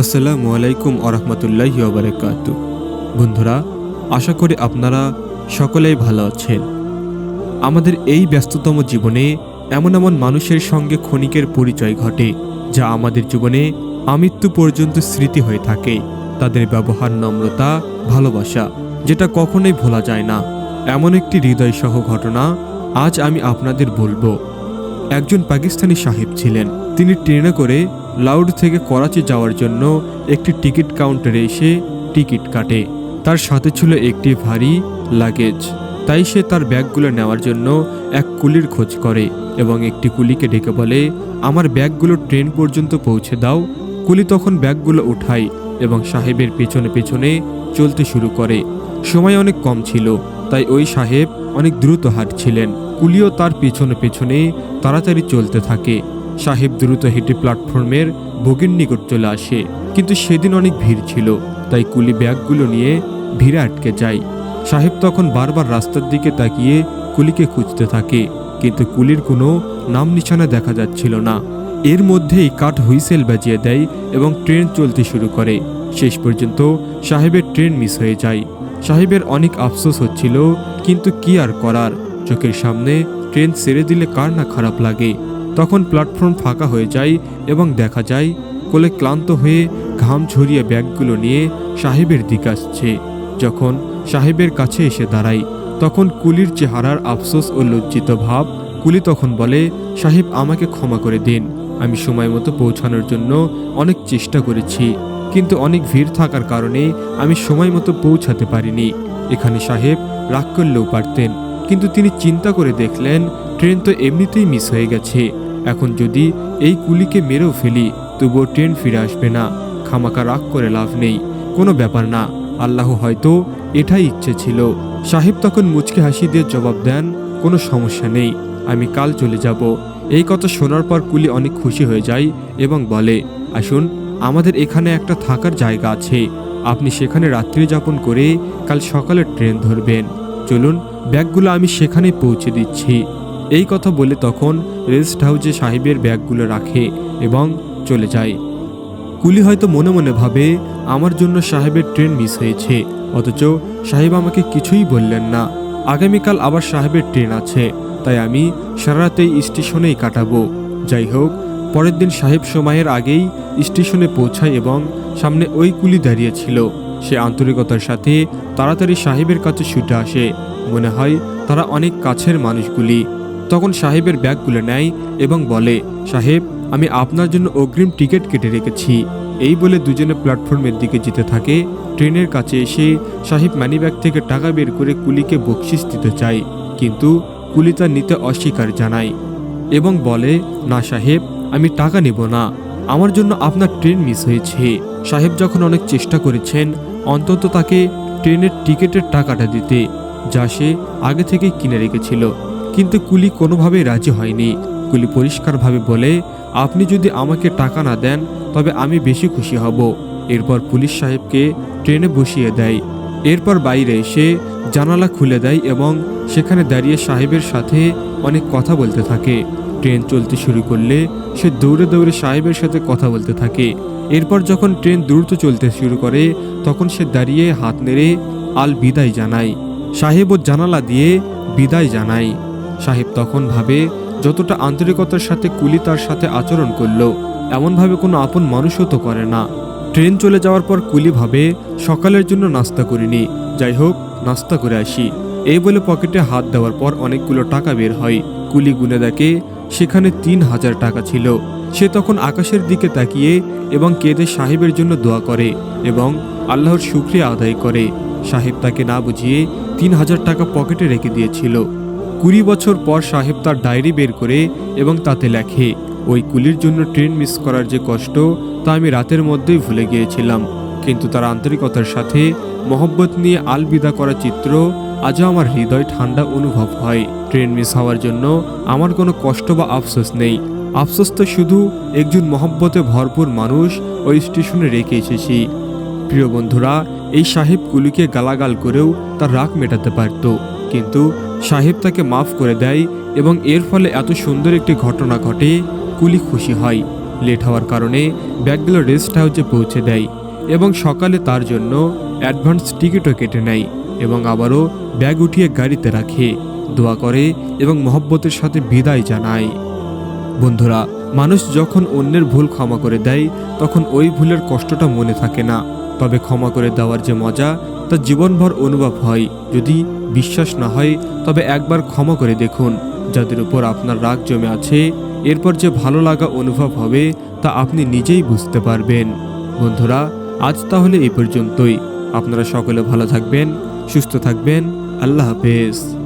আসসালামু আলাইকুম আরহামতুল্লাহ বারকাত। বন্ধুরা, আশা করি আপনারা সকলেই ভালো আছেন। আমাদের এই ব্যস্ততম জীবনে এমন এমন মানুষের সঙ্গে ক্ষণিকের পরিচয় ঘটে, যা আমাদের জীবনে আমৃত্যু পর্যন্ত স্মৃতি হয়ে থাকে। তাদের ব্যবহার নম্রতা, ভালোবাসা, যেটা কখনোই ভোলা যায় না। এমন একটি হৃদয়সহ ঘটনা আজ আমি আপনাদের বলব। একজন পাকিস্তানি সাহেব ছিলেন। তিনি ট্রেনে করে লাউড থেকে করাচি যাওয়ার জন্য একটি টিকিট কাউন্টারে এসে টিকিট কাটে। তার সাথে ছিল একটি ভারী লাগেজ। তাই সে তার ব্যাগগুলো নেওয়ার জন্য এক কুলির খোঁজ করে এবং একটি কুলিকে ডেকে বলে, আমার ব্যাগগুলো ট্রেন পর্যন্ত পৌঁছে দাও। কুলি তখন ব্যাগগুলো উঠায় এবং সাহেবের পেছনে পেছনে চলতে শুরু করে। সময় অনেক কম ছিল, তাই ওই সাহেব অনেক দ্রুত হাঁটছিলেন। কুলিও তার পেছনে পেছনে তাড়াতাড়ি চলতে থাকে। সাহেব দ্রুত হেঁটে প্ল্যাটফর্মের বগির নিকট চলে আসে। কিন্তু সেদিন অনেক ভিড় ছিল, তাই কুলি ব্যাগগুলো নিয়ে ভিড়ে আটকে যায়। সাহেব তখন বারবার রাস্তার দিকে তাকিয়ে কুলিকে খুঁজতে থাকে, কিন্তু কুলির কোনো নাম নিশানা দেখা যাচ্ছিল না। এর মধ্যেই কাঠ হুইসেল বাজিয়ে দেয় এবং ট্রেন চলতে শুরু করে। শেষ পর্যন্ত সাহেবের ট্রেন মিস হয়ে যায়। সাহেবের অনেক আফসোস হচ্ছিল, কিন্তু কি আর করার? চোখের সামনে ট্রেন ছেড়ে দিলে কার না খারাপ লাগে? তখন প্ল্যাটফর্ম ফাঁকা হয়ে যায় এবং দেখা যায় কোলে ক্লান্ত হয়ে ঘাম ঝরিয়ে ব্যাগগুলো নিয়ে সাহেবের দিকে আসছে। যখন সাহেবের কাছে এসে দাঁড়াই তখন কুলির চেহারার আফসোস ও লজ্জিত ভাব কুলি তখন বলে, সাহেব, আমাকে ক্ষমা করে দিন। আমি সময় মতো পৌঁছানোর জন্য অনেক চেষ্টা করেছি, কিন্তু অনেক ভিড় থাকার কারণে আমি সময় মতো পৌঁছাতে পারিনি। এখানে সাহেব রাগ করলেও পারতেন, কিন্তু তিনি চিন্তা করে দেখলেন ট্রেন তো এমনিতেই মিস হয়ে গেছে। এখন যদি এই কুলিকে মেরেও ফেলি, তবুও ট্রেন ফিরে আসবে না। খামাকা রাগ করে লাভ নেই। কোনো ব্যাপার না। আল্লাহ হয়তো এটাই ইচ্ছে ছিল। সাহেব তখন মুচকে হাসি দিয়ে জবাব দেন, কোনো সমস্যা নেই। আমি কাল চলে যাব। এই কথা শোনার পর কুলি অনেক খুশি হয়ে যায় এবং বলে, আসুন, আমাদের এখানে একটা থাকার জায়গা আছে। আপনি সেখানে রাত্রি যাপন করে কাল সকালে ট্রেন ধরবেন। চলুন, ব্যাগগুলো আমি সেখানে পৌঁছে দিচ্ছি। এই কথা বলে তখন রেস্ট হাউসে সাহেবের ব্যাগগুলো রাখে এবং চলে যায়। কুলি হয়তো মনে মনে ভাবে, আমার জন্য সাহেবের ট্রেন মিস হয়েছে, অথচ সাহেব আমাকে কিছুই বললেন না। আগামীকাল আবার সাহেবের ট্রেন আছে, তাই আমি সারারাতেই স্টেশনেই কাটাবো। যাই হোক, পরের দিন সাহেব সময়ের আগেই স্টেশনে পৌঁছায় এবং সামনে ওই কুলি দাঁড়িয়েছিল সে আন্তরিকতার সাথে তাড়াতাড়ি সাহেবের কাছে ছুটে আসে। মনে হয় তারা অনেক কাছের মানুষগুলি তখন সাহেবের ব্যাগগুলো নেয় এবং বলে, সাহেব, আমি আপনার জন্য অগ্রিম টিকিট কেটে রেখেছি। এই বলে দুজনে প্ল্যাটফর্মের দিকে যেতে থাকে। ট্রেনের কাছে এসে সাহেব মানিব্যাগ থেকে টাকা বের করে কুলিকে বকশিস দিতে চায়, কিন্তু কুলি তা নিতে অস্বীকার জানায় এবং বলে, না সাহেব, আমি টাকা নেব না। আমার জন্য আপনার ট্রেন মিস হয়েছে। সাহেব যখন অনেক চেষ্টা করেছেন, অন্তত তাকে ট্রেনের টিকিটের টাকাটা দিতে, যা সে আগে থেকে কিনে রেখেছিল। কিন্তু কুলি কোনোভাবেই রাজি হয়নি। কুলি পরিষ্কারভাবে বলে, আপনি যদি আমাকে টাকা না দেন, তবে আমি বেশি খুশি হব। এরপর পুলিশ সাহেবকে ট্রেনে বসিয়ে দেয়। এরপর বাইরে এসে জানালা খুলে দেয় এবং সেখানে দাঁড়িয়ে সাহেবের সাথে অনেক কথা বলতে থাকে। ট্রেন চলতে শুরু করলে সে দৌড়ে দৌড়ে সাহেবের সাথে কথা বলতে থাকে। এরপর যখন ট্রেন দ্রুত চলতে শুরু করে, তখন সে দাঁড়িয়ে হাত নেড়ে আল বিদায় জানায়। সাহেব ও জানালা দিয়ে বিদায় জানায়। সাহেব তখন ভাবে, যতটা আন্তরিকতার সাথে কুলি তার সাথে আচরণ করল এমনভাবে কোনো আপন মানুষও তো করে না। ট্রেন চলে যাওয়ার পর কুলি ভাবে, সকালের জন্য নাস্তা করিনি। যাই হোক, নাস্তা করে আসি। এই বলে পকেটে হাত দেওয়ার পর অনেকগুলো টাকা বের হয়। কুলি গুনে দেখে, সেখানে তিন হাজার টাকা ছিল। সে তখন আকাশের দিকে তাকিয়ে এবং কেঁদে সাহেবের জন্য দোয়া করে এবং আল্লাহর শুক্রিয়া আদায় করে। সাহেব তাকে না বুঝিয়ে তিন হাজার টাকা পকেটে রেখে দিয়েছিল। কুড়ি বছর পর সাহেব তার ডায়েরি বের করে এবং তাতে লেখে, ওই কুলির জন্য ট্রেন মিস করার যে কষ্ট, তা আমি রাতের মধ্যেই ভুলে গিয়েছিলাম। কিন্তু তার আন্তরিকতার সাথে মহব্বত নিয়ে আলবিদা করা চিত্র আজও আমার হৃদয় ঠান্ডা অনুভব হয়। ট্রেন মিস হওয়ার জন্য আমার কোনো কষ্ট বা আফসোস নেই। আফসোস তো শুধু একজন মহব্বতে ভরপুর মানুষ ওই স্টেশনে রেখে এসেছি। প্রিয় বন্ধুরা, এই সাহেব কুলিকে গালাগাল করেও তার রাগ মেটাতে পারত। কিন্তু সাহেব তাকে মাফ করে দেয় এবং এর ফলে এত সুন্দর একটি ঘটনা ঘটে, কুলি খুশি হয়। লেট হওয়ার কারণে ব্যাগগুলো রেস্ট হাউসে পৌঁছে দেয় এবং সকালে তার জন্য অ্যাডভান্স টিকিটও কেটে নেয় এবং আবারও ব্যাগ উঠিয়ে গাড়িতে রাখে, দোয়া করে এবং মহব্বতের সাথে বিদায় জানায়। বন্ধুরা, মানুষ যখন অন্যের ভুল ক্ষমা করে দেয়, তখন ওই ভুলের কষ্টটা মনে থাকে না। তবে ক্ষমা করে দেওয়ার যে মজা, তা জীবনভর অনুভব হয়। যদি বিশ্বাস না হয়, তবে একবার ক্ষমা করে দেখুন। যাদের উপর আপনার রাগ জমে আছে, এরপর যে ভালো লাগা অনুভব হবে, তা আপনি নিজেই বুঝতে পারবেন। বন্ধুরা, আজ তাহলে এই পর্যন্তই। আপনারা সকলে ভালো থাকবেন, সুস্থ থাকবেন। আল্লাহ হাফেজ।